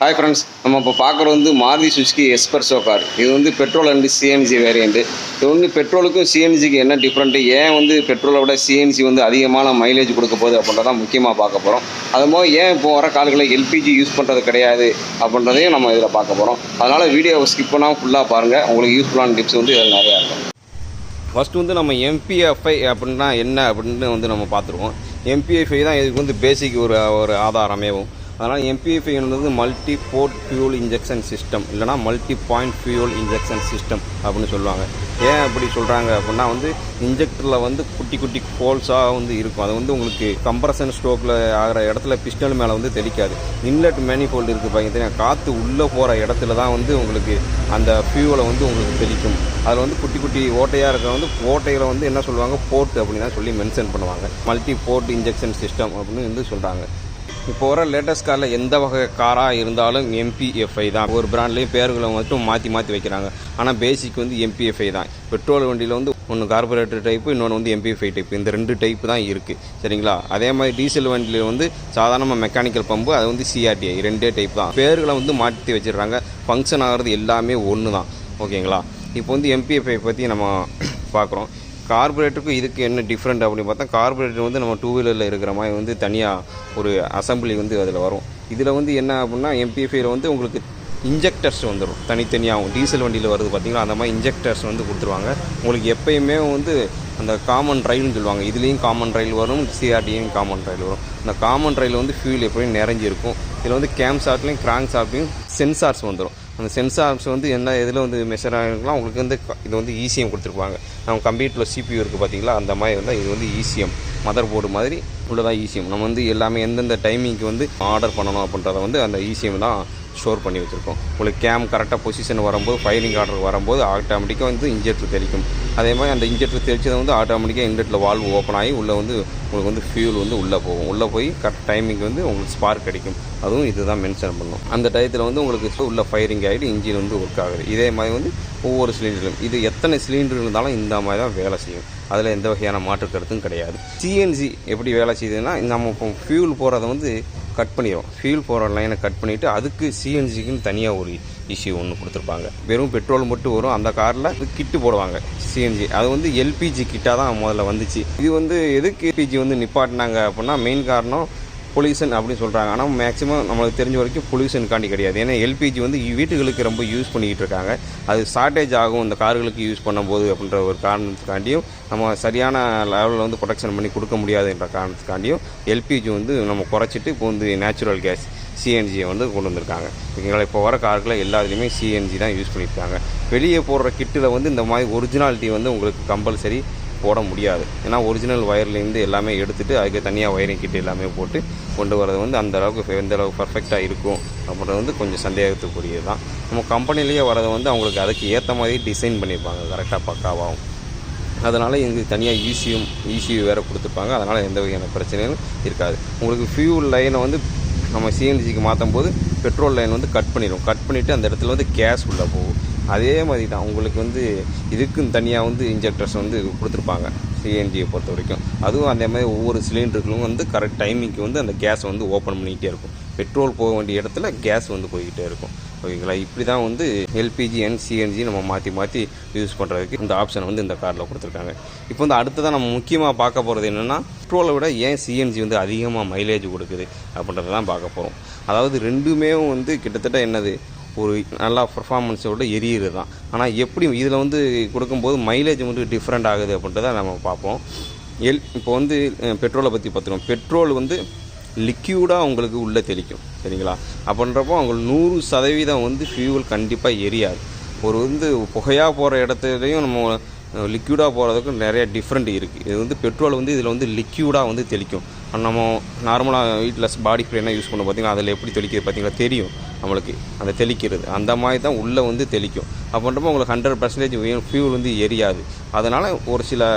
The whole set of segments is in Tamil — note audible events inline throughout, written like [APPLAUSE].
ஹாய் ஃப்ரெண்ட்ஸ் நம்ம இப்போ பார்க்குறது வந்து மாருதி சுஸ்கி எஸ்பெர்சோ கார் இது வந்து பெட்ரோல் அண்ட் சிஎன்ஜி வேரியண்ட்டு இது வந்து பெட்ரோலுக்கும் சிஎன்ஜிக்கு என்ன டிஃப்ரெண்ட்டு ஏன் வந்து பெட்ரோலை விட சிஎன்ஜி வந்து அதிகமான மைலேஜ் கொடுக்க போகுது அப்படின்றத முக்கியமாக பார்க்க போகிறோம் அது மாதிரி ஏன் இப்போ வர கால்களை எல்பிஜி யூஸ் பண்ணுறது கிடையாது அப்படின்றதையும் நம்ம இதில் பார்க்க போகிறோம் அதனால் வீடியோவை ஸ்கிப் பண்ணால் ஃபுல்லாக பாருங்கள் உங்களுக்கு யூஸ்ஃபுல்லான டிப்ஸ் வந்து இதில் நிறையா இருக்கும். ஃபஸ்ட்டு வந்து நம்ம எம்பிஎஃப்ஐ அப்படின்னா என்ன அப்படின்னு வந்து நம்ம பார்த்துருவோம். எம்பிஎஃப்ஐ தான் இதுக்கு வந்து பேசிக் ஒரு ஒரு ஆதாரமேவும் அதனால் எம்பிஎஃப்ஐ வந்து multi port fuel injection system இல்லைனா multi point fuel injection system அப்படின்னு சொல்லுவாங்க. ஏன் அப்படி சொல்கிறாங்க அப்படின்னா வந்து இன்ஜெக்டரில் வந்து குட்டி குட்டி ஹோல்ஸாக வந்து இருக்கும். அது வந்து உங்களுக்கு கம்ப்ரஷன் ஸ்ட்ரோக்கில் ஆகிற இடத்துல பிஸ்டல் மேலே வந்து தெளிக்காது. இன்லெட் மேனிஃபோல்டு இருக்குது பார்த்தீங்கன்னா காற்று உள்ளே போகிற இடத்துல தான் வந்து உங்களுக்கு அந்த ஃபியூலை வந்து உங்களுக்கு தெளிக்கும். அதில் வந்து குட்டி குட்டி ஓட்டையாக இருக்கிற வந்து ஓட்டையில் வந்து என்ன சொல்லுவாங்க? போர்ட் அப்படின்னு தான் சொல்லி மென்ஷன் பண்ணுவாங்க. மல்டி போர்ட் இன்ஜெக்ஷன் சிஸ்டம் அப்படின்னு வந்து சொல்கிறாங்க இப்போ வர லேட்டஸ்ட் காரில் எந்த வகை காராக இருந்தாலும் எம்பிஎஃப்ஐ தான். ஒரு பிராண்ட்லேயும் பேர்களை மட்டும் மாற்றி மாற்றி வைக்கிறாங்க. ஆனால் பேசிக் வந்து எம்பிஎஃப்ஐ தான். பெட்ரோல் வண்டியில் வந்து ஒன்று கார்பரேட்டர் டைப்பு இன்னொன்று வந்து எம்பிஎஃப்ஐ டைப் இந்த ரெண்டு டைப் தான் இருக்குது சரிங்களா? அதே மாதிரி டீசல் வண்டியில் வந்து சாதாரணமாக மெக்கானிக்கல் பம்பு அது வந்து சிஆர்டிஐ ரெண்டே டைப் தான். பேர்களை வந்து மாற்றி வச்சிடுறாங்க. ஃபங்க்ஷன் ஆகிறது எல்லாமே ஒன்று தான் ஓகேங்களா? இப்போ வந்து எம்பிஎஃப்ஐ பற்றி நம்ம [CLEARS THROAT] பார்க்குறோம். கார்பரேட்டருக்கும் இதுக்கு என்ன டிஃப்ரெண்ட் அப்படின்னு பார்த்தா கார்பரேட்டர் வந்து நம்ம டூ வீலரில் இருக்கிற மாதிரி வந்து தனியாக ஒரு அசம்பிளி வந்து அதில் வரும். இதில் வந்து என்ன அப்படின்னா எம்பிஎஃப்ஐயில் வந்து உங்களுக்கு இன்ஜெக்டர்ஸ் வந்துடும் தனித்தனியாகவும் டீசல் வண்டியில் வருது பார்த்திங்கன்னா அந்த மாதிரி இன்ஜெக்டர்ஸ் வந்து கொடுத்துருவாங்க. உங்களுக்கு எப்பயுமே வந்து அந்த காமன் ரயில்னு சொல்லுவாங்க. இதுலேயும் காமன் ரயில் வரும் சிஆர்டியும் காமன் ரயில் வரும். அந்த காமன் ரயில் வந்து ஃபியூல் எப்படியும் நிறைஞ்சிருக்கும். இதில் வந்து கேம் ஷாட்லையும் கிராங்க் ஷாட்லையும் சென்சார்ஸ் வந்துடும் அந்த சென்சார்ஸ் வந்து என்ன இதில் வந்து மெஷர் ஆகிருக்கலாம் உங்களுக்கு வந்து க- இது வந்து ஈசிஎம் கொடுத்துருப்பாங்க. நம்ம கம்ப்யூட்டரில் சிபியூ இருக்குது பார்த்தீங்களா அந்த மாதிரி இருந்தால் இது வந்து ஈசிஎம் மதர் போர்டு மாதிரி உள்ளதாக ஈசிஎம் நம்ம வந்து எல்லாமே எந்தெந்த டைமிங்க்கு வந்து ஆர்டர் பண்ணணும் அப்படின்றத வந்து அந்த ஈசிஎம் தான் ஸ்டோர் பண்ணி வச்சுருக்கோம். உங்களுக்கு கேம் கரெக்டாக பொசிஷன் வரும்போது ஃபைரிங் ஆர்டர் வரும்போது ஆட்டோமேட்டிக்காக வந்து இன்ஜெக்டர் தெளிக்கும். அதே மாதிரி அந்த இன்ஜெக்டர் தெளிச்சதை வந்து ஆட்டோமேட்டிக்காக இன்ஜெக்டரில் வால்வ் ஓப்பன் ஆகி உள்ளே வந்து உங்களுக்கு வந்து ஃபியூல் வந்து உள்ளே போகும். உள்ளே போய் கரெக்ட் டைமிங் வந்து உங்களுக்கு ஸ்பார்க் கிடைக்கும் அதுவும் இதுதான் மென்ஷன் பண்ணும். அந்த டயத்தில் வந்து உங்களுக்கு உள்ள ஃபயரிங் ஆகிட்டு இன்ஜின் வந்து ஒர்க் ஆகுது. இதே மாதிரி வந்து ஒவ்வொரு சிலிண்டரும் இது எத்தனை சிலிண்டர் இருந்தாலும் இந்த மாதிரி தான் வேலை செய்யும். அதில் எந்த வகையான மாற்று கருத்தும் கிடையாது. சிஎன்சி எப்படி வேலை செய்யுதுன்னா நம்ம இப்போ ஃபியூல் போகிறத வந்து கட் பண்ணிடும் ஃபியூல் போகிற லைனை கட் பண்ணிவிட்டு அதுக்கு சிஎன்ஜிக்குன்னு தனியாக ஒரு இஷ்யூ ஒன்று கொடுத்துருப்பாங்க. வெறும் பெட்ரோல் மட்டும் வரும். அந்த காரில் கிட்டு போடுவாங்க சிஎன்ஜி அது வந்து எல்பிஜி கிட்டாக தான் முதல்ல வந்துச்சு. இது வந்து எதுக்கு எல்பிஜி வந்து நிப்பாட்டினாங்க அப்படின்னா மெயின் காரணம் பொல்யூஷன் அப்படின்னு சொல்கிறாங்க ஆனால் மேக்ஸிமம் நம்மளுக்கு தெரிஞ்ச வரைக்கும் பொல்யூஷனுக்காண்டி கிடையாது. ஏன்னா எல்பிஜி வந்து வீட்டுகளுக்கு ரொம்ப யூஸ் பண்ணிக்கிட்டு இருக்காங்க. அது ஷார்ட்டேஜ் ஆகும். இந்த கார்களுக்கு யூஸ் பண்ணும்போது அப்படின்ற ஒரு காரணத்துக்காண்டியும் நம்ம சரியான லெவலில் வந்து ப்ரொடக்ஷன் பண்ணி கொடுக்க முடியாதுன்ற காரணத்துக்காண்டியும் எல்பிஜி வந்து நம்ம குறைச்சிட்டு இப்போ வந்து நேச்சுரல் கேஸ் சிஎன்ஜியை வந்து கொண்டு வந்திருக்காங்க. ஓகேங்களா இப்போ வர கார்களில் எல்லாத்துலேயுமே சிஎன்ஜி தான் யூஸ் பண்ணியிருக்காங்க வெளியே போடுற கிட்டில் வந்து இந்த மாதிரி ஒரிஜினாலிட்டி வந்து உங்களுக்கு கம்பல்சரி போட முடியாது. ஏன்னா ஒரிஜினல் ஒயர்லேருந்து எல்லாமே எடுத்துகிட்டு அதுக்கு தனியாக ஒயரிங் கிட் எல்லாமே போட்டு கொண்டு வரது வந்து அந்த அளவுக்கு எந்த அளவுக்கு பர்ஃபெக்டாக இருக்கும் அப்படின்றது வந்து கொஞ்சம் சந்தேகத்துக்குரியது தான் நம்ம கம்பெனிலேயே வரதை வந்து அவங்களுக்கு அதுக்கு ஏற்ற மாதிரி டிசைன் பண்ணியிருப்பாங்க கரெக்டாக பக்காவாகும் அதனால் எங்களுக்கு தனியாக ஈசியும் ஈசியும் வேறு கொடுத்துருப்பாங்க. அதனால் எந்த வகையான பிரச்சனையும் இருக்காது. உங்களுக்கு ஃபியூல் லைனை வந்து நம்ம சிஎன்ஜிக்கு மாற்றும் போது பெட்ரோல் லைன் வந்து கட் பண்ணிடும் கட் பண்ணிவிட்டு அந்த இடத்துல வந்து கேஸ் உள்ளே போகும். அதே மாதிரி தான் உங்களுக்கு வந்து இதுக்கும் தனியாக வந்து இன்ஜெக்டர்ஸ் வந்து கொடுத்துருப்பாங்க. சிஎன்ஜியை பொறுத்த வரைக்கும் அதுவும் அதே மாதிரி ஒவ்வொரு சிலிண்டருக்கும் வந்து கரெக்ட் டைமிங்க்கு வந்து அந்த கேஸ் வந்து ஓப்பன் பண்ணிக்கிட்டே இருக்கும். பெட்ரோல் போக வேண்டிய இடத்துல கேஸ் வந்து போய்கிட்டே இருக்கும். ஓகேங்களா? இப்படி தான் வந்து எல்பிஜி அண்ட் சிஎன்ஜி நம்ம மாற்றி மாற்றி யூஸ் பண்ணுறதுக்கு இந்த ஆப்ஷன் வந்து இந்த காரில் கொடுத்துருக்காங்க. இப்போ வந்து அடுத்ததான் நம்ம முக்கியமாக பார்க்க போகிறது என்னென்னா பெட்ரோலை விட ஏன் சிஎன்ஜி வந்து அதிகமாக மைலேஜ் கொடுக்குது அப்படின்றத தான் பார்க்க போகிறோம் அதாவது ரெண்டுமே வந்து கிட்டத்தட்ட என்னது? ஒரு நல்லா பர்ஃபார்மன்ஸோட எரியிறது தான் ஆனால் எப்படி இதில் வந்து கொடுக்கும்போது மைலேஜ் வந்து டிஃப்ரெண்ட் ஆகுது அப்படின்றத நம்ம பார்ப்போம். எல் இப்போ வந்து பெட்ரோலை பற்றி பார்த்துருவோம். பெட்ரோல் வந்து லிக்யூடாக உங்களுக்கு உள்ளே தெளிக்கும். சரிங்களா? அப்படின்றப்போ அவங்களுக்கு நூறு சதவீதம் வந்து ஃபியூவல் கண்டிப்பாக எரியாது. ஒரு வந்து புகையாக போகிற இடத்துலையும் நம்ம லிக்யூடாக போகிறதுக்கும் நிறைய டிஃப்ரெண்ட் இருக்குது இது வந்து பெட்ரோல் வந்து இதில் வந்து லிக்யூடாக வந்து தெளிக்கும். நம்ம நார்மலாக வீட்டில் பாடி ஸ்ப்ரேனா யூஸ் பண்ண பார்த்தீங்கன்னா அதில் எப்படி தெளிக்கிறது பார்த்தீங்களா தெரியும் நம்மளுக்கு. அந்த தெளிக்கிறது. அந்த மாதிரி தான் உள்ளே வந்து தெளிக்கும். அப்படின்றப்ப உங்களுக்கு ஹண்ட்ரட் பர்சன்டேஜ் ஃபியூல் வந்து எரியாது. அதனால் ஒரு சில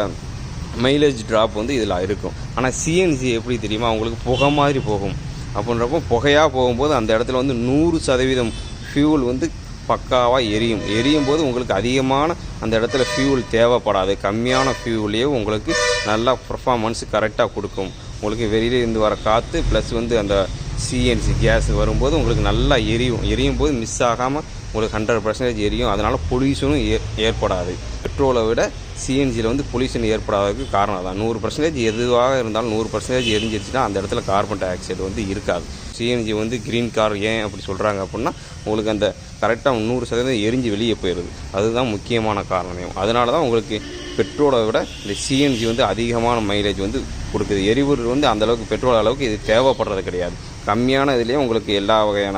மைலேஜ் ட்ராப் வந்து இதில் இருக்கும். ஆனால் சிஎன்சி எப்படி தெரியுமா? அவங்களுக்கு புகை மாதிரி போகும். அப்படின்றப்போ புகையாக போகும்போது அந்த இடத்துல வந்து நூறு சதவீதம் ஃபியூல் வந்து பக்காவாக எரியும். எரியும் போது உங்களுக்கு அதிகமான அந்த இடத்துல ஃபியூல் தேவைப்படாது. கம்மியான ஃபியூல்லையே உங்களுக்கு நல்லா பர்ஃபாமன்ஸ் கரெக்டாக கொடுக்கும். உங்களுக்கு வெளியில இருந்து வர காற்று ப்ளஸ் வந்து அந்த சிஎன்சி கேஸ் வரும்போது உங்களுக்கு நல்லா எரியும். எரியும் போது மிஸ் ஆகாமல் உங்களுக்கு ஹண்ட்ரட் பர்சன்டேஜ் எரியும். அதனால் பொல்யூஷனும் ஏ ஏற்படாது. பெட்ரோலை விட சிஎன்ஜியில் வந்து பொல்யூஷன் ஏற்படாததுக்கு காரணம் தான் நூறு பர்சன்டேஜ் எதுவாக இருந்தாலும் நூறு பர்சன்டேஜ் எரிஞ்சிருச்சுன்னா அந்த இடத்துல கார்பன் டை ஆக்சைடு வந்து இருக்காது. சிஎன்ஜி வந்து க்ரீன் கார் ஏன் அப்படி சொல்கிறாங்க அப்படின்னா உங்களுக்கு அந்த கரெக்டாக நூறு சதவீதம் எரிஞ்சு வெளியே போயிடுது அதுதான் முக்கியமான காரணம். அதனால தான் உங்களுக்கு பெட்ரோலை விட இந்த சிஎன்ஜி வந்து அதிகமான மைலேஜ் வந்து கொடுக்குது. எரிபொருள் வந்து அந்தளவுக்கு பெட்ரோல் அளவுக்கு இது தேவைப்படுறது கிடையாது. கம்மியான இதுலேயே உங்களுக்கு எல்லா வகையான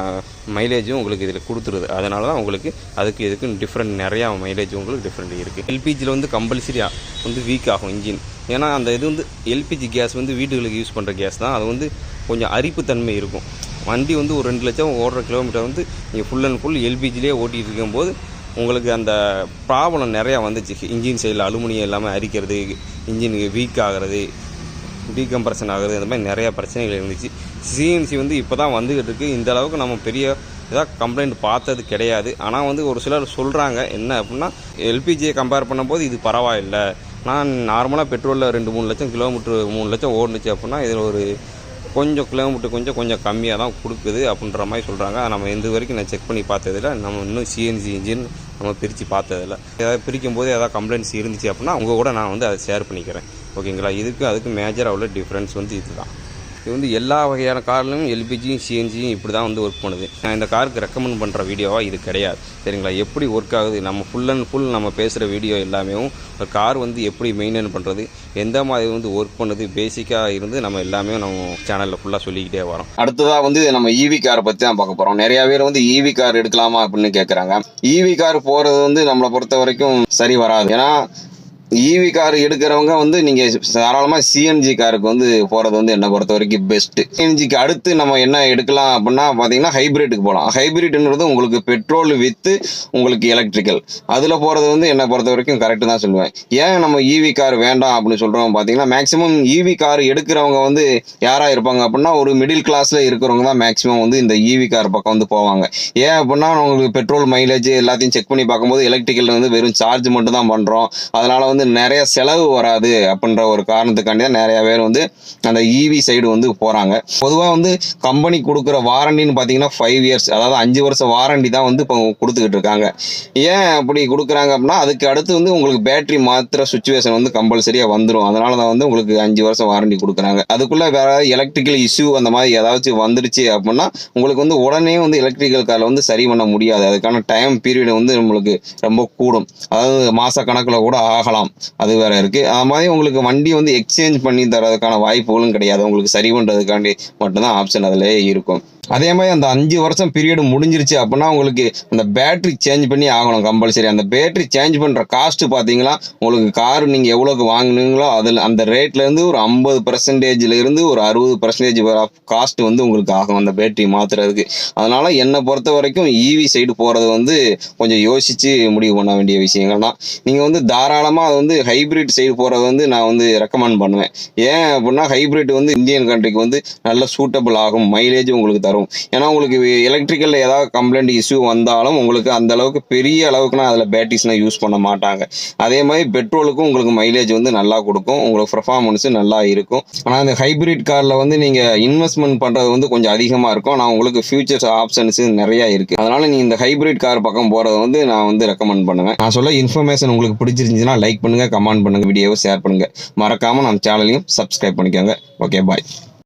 மைலேஜும் உங்களுக்கு இதில் கொடுத்துருது. அதனால தான் உங்களுக்கு அதுக்கு இதுக்கு டிஃப்ரெண்ட் நிறையா மைலேஜ் உங்களுக்கு டிஃப்ரெண்ட் இருக்குது எல்பிஜியில் வந்து கம்பல்சரியாக வந்து வீக் ஆகும் இன்ஜின் ஏன்னா அந்த இது வந்து எல்பிஜி கேஸ் வந்து வீடுகளுக்கு யூஸ் பண்ணுற கேஸ் தான். அது வந்து கொஞ்சம் அரிப்புத்தன்மை இருக்கும். வண்டி வந்து ஒரு ரெண்டு லட்சம் ஓடுற கிலோமீட்டர் வந்து நீங்கள் ஃபுல் அண்ட் ஃபுல் எல்பிஜிலே ஓட்டிகிட்டு இருக்கும்போது உங்களுக்கு அந்த ப்ராப்ளம் நிறையா வந்துச்சு. இன்ஜின் சைடில் அலுமினியம் எல்லாமே அரிக்கிறது இன்ஜினுக்கு வீக் ஆகிறது டீகம்ப்ரஷன் ஆகுது இந்த மாதிரி நிறையா பிரச்சனைகள் இருந்துச்சு. சிஎன்சி வந்து இப்போ தான் வந்துக்கிட்டு இருக்குது இந்த அளவுக்கு நம்ம பெரிய இதாக கம்ப்ளைண்ட் பார்த்தது கிடையாது. ஆனால் வந்து ஒரு சிலர் சொல்கிறாங்க என்ன அப்படின்னா எல்பிஜியை கம்பேர் பண்ணும்போது இது பரவாயில்லை. நான் நார்மலாக பெட்ரோலில் ரெண்டு மூணு லட்சம் கிலோமீட்ரு மூணு லட்சம் ஓடுனுச்சு அப்படின்னா இதில் ஒரு கொஞ்சம் கிலோமீட்டர் கொஞ்சம் கொஞ்சம் கம்மியாக தான் கொடுக்குது அப்படின்ற மாதிரி சொல்கிறாங்க நம்ம எந்த வரைக்கும் நான் செக் பண்ணி பார்த்ததில்ல. நம்ம இன்னும் சிஎன்சி இன்ஜின் நம்ம பிரித்து பார்த்ததில்ல. ஏதாவது பிரிக்கும் போது ஏதாவது கம்ப்ளைண்ட்ஸ் இருந்துச்சு அப்படின்னா உங்கள் கூட நான் வந்து அதை ஷேர் பண்ணிக்கிறேன். ஓகேங்களா இதுக்கு அதுக்கு மேஜராக உள்ள டிஃப்ரென்ஸ் வந்து இதுதான். இது வந்து எல்லா வகையான கார்லையும் எல்பிஜியும் சிஎன்ஜியும் இப்படி தான் வந்து ஒர்க் பண்ணுது. நான் இந்த காருக்கு ரெக்கமெண்ட் பண்ணுற வீடியோவாக இது கிடையாது. சரிங்களா? எப்படி ஒர்க் ஆகுது? நம்ம ஃபுல் அண்ட் ஃபுல் நம்ம பேசுகிற வீடியோ எல்லாமே ஒரு கார் வந்து எப்படி மெயின்டைன் பண்ணுறது எந்த மாதிரி வந்து ஒர்க் பண்ணுது? பேசிக்காக இருந்து நம்ம எல்லாமே நம்ம சேனலில் ஃபுல்லாக சொல்லிக்கிட்டே வரோம். அடுத்ததாக வந்து நம்ம ஈவி காரை பற்றி தான் பார்க்க போகிறோம் நிறைய பேர் வந்து ஈவி கார் எடுக்கலாமா அப்படின்னு கேட்குறாங்க ஈவி கார் போகிறது வந்து நம்மளை பொறுத்த வரைக்கும் சரி வராது. ஏன்னா ஈவி கார் எடுக்கிறவங்க வந்து நீங்க தாராளமா சிஎன்ஜி காருக்கு வந்து போறது வந்து என்ன பொறுத்த வரைக்கும் பெஸ்ட் சிஎன்ஜிக்கு அடுத்து நம்ம என்ன எடுக்கலாம் அப்படின்னா பாத்தீங்கன்னா ஹைபிரிட்டுக்கு போகலாம் ஹைபிரிட்ன்றது உங்களுக்கு பெட்ரோல் வித்து உங்களுக்கு எலக்ட்ரிக்கல் அதுல போறது வந்து என்ன பொறுத்த வரைக்கும் கரெக்ட் தான் சொல்லுவேன். ஏன் நம்ம ஈவி கார் வேண்டாம் அப்படின்னு சொல்றோம் பாத்தீங்கன்னா மேக்சிமம் ஈவி கார் எடுக்கிறவங்க வந்து யாரா இருப்பாங்க அப்படின்னா ஒரு மிடில் கிளாஸ்ல இருக்கிறவங்க தான் மேக்சிமம் வந்து இந்த ஈவி கார் பக்கம் வந்து போவாங்க. ஏன் அப்படின்னா உங்களுக்கு பெட்ரோல் மைலேஜ் எல்லாத்தையும் செக் பண்ணி பார்க்கும்போது எலக்ட்ரிக்கல் வந்து வெறும் சார்ஜ் மட்டும் தான் பண்றோம். அதனால வந்து நிறைய செலவு வராது அப்படின்ற ஒரு காரணத்துக்காண்டி தான் நிறைய பேர் வந்து அந்த ஈவி சைடு வந்து போறாங்க. பொதுவாக வந்து கம்பெனி கொடுக்குற வாரண்டின்னு பார்த்தீங்கன்னா ஃபைவ் இயர்ஸ் அதாவது அஞ்சு வருஷம் வாரண்டி தான் வந்து இப்போ கொடுத்துக்கிட்டு இருக்காங்க. ஏன் அப்படி கொடுக்குறாங்க அப்படின்னா அதுக்கு அடுத்து வந்து உங்களுக்கு பேட்டரி மாத்திர சுச்சுவேஷன் வந்து கம்பல்சரியாக வந்துடும் அதனால தான் வந்து உங்களுக்கு அஞ்சு வருஷம் வாரண்டி கொடுக்குறாங்க. அதுக்குள்ள வேற எலக்ட்ரிக்கல் இஷ்யூ அந்த மாதிரி ஏதாச்சும் வந்துருச்சு அப்படின்னா உங்களுக்கு வந்து உடனே வந்து எலக்ட்ரிக்கல் காரில் வந்து சரி பண்ண முடியாது. அதுக்கான டைம் பீரியட் வந்து நம்மளுக்கு ரொம்ப கூடும். அதாவது மாத கணக்கில் கூட ஆகலாம். அது வேற இருக்கு. அது மாதிரி உங்களுக்கு வண்டி வந்து எக்ஸ்சேஞ்ச் பண்ணி தரதுக்கான வாய்ப்புகளும் கிடையாது. உங்களுக்கு சரி பண்றதுக்காண்டி மட்டும்தான் ஆப்ஷன் அதுல இருக்கும். அதே மாதிரி அந்த அஞ்சு வருஷம் பீரியட் முடிஞ்சிருச்சு அப்படின்னா உங்களுக்கு அந்த பேட்டரி சேஞ்ச் பண்ணி ஆகணும் கம்பல்சரி அந்த பேட்டரி சேஞ்ச் பண்ணுற காஸ்ட் பார்த்தீங்கன்னா உங்களுக்கு கார் நீங்கள் எவ்வளோக்கு வாங்கினீங்களோ அதில் அந்த ரேட்லேருந்து ஒரு ஐம்பது பர்சன்டேஜ்ல இருந்து ஒரு அறுபது பர்சன்டேஜ் காஸ்ட் வந்து உங்களுக்கு ஆகும் அந்த பேட்டரி மாத்துறதுக்கு. அதனால் என்னை பொறுத்த வரைக்கும் ஈவி சைடு போகிறது வந்து கொஞ்சம் யோசித்து முடிவு பண்ண வேண்டிய விஷயங்கள் தான். நீங்கள் வந்து தாராளமாக அது வந்து ஹைபிரிட் சைடு போகிறது வந்து நான் வந்து ரெக்கமெண்ட் பண்ணுவேன். ஏன் அப்படின்னா ஹைபிரிட் வந்து இந்தியன் கண்ட்ரிக்கு வந்து நல்ல சூட்டபிள் ஆகும். மைலேஜ் உங்களுக்கு தரும் ஏன்னா உங்களுக்கு எலக்ட்ரிக்கலில் ஏதாவது கம்ப்ளைண்ட் இஷ்யூ வந்தாலும் உங்களுக்கு அந்த அளவுக்கு பெரிய அளவுக்குனா அதில் பேட்டரிஸ்லாம் யூஸ் பண்ண மாட்டாங்க. அதே மாதிரி பெட்ரோலுக்கும் உங்களுக்கு மைலேஜ் வந்து நல்லா கொடுக்கும். உங்களுக்கு பெர்ஃபார்மன்ஸ் நல்லா இருக்கும். ஆனால் இந்த ஹைபிரிட் காரில் வந்து நீங்கள் இன்வெஸ்ட்மெண்ட் பண்ணுறது வந்து கொஞ்சம் அதிகமாக இருக்கும். ஆனால் உங்களுக்கு ஃபியூச்சர்ஸ் ஆப்ஷன்ஸ் நிறையா இருக்குது அதனால் நீங்கள் இந்த ஹைபிரிட் கார் பக்கம் போகிறத வந்து நான் வந்து ரெக்கமெண்ட் பண்ணுவேன். நான் சொல்ல இன்ஃபர்மேஷன் உங்களுக்கு பிடிச்சிருந்துச்சுன்னா லைக் பண்ணுங்கள் கமெண்ட் பண்ணுங்கள் வீடியோவை ஷேர் பண்ணுங்கள் மறக்காமல் நம்ம சேனலையும் சப்ஸ்கிரைப் பண்ணிக்கோங்க. Okay bye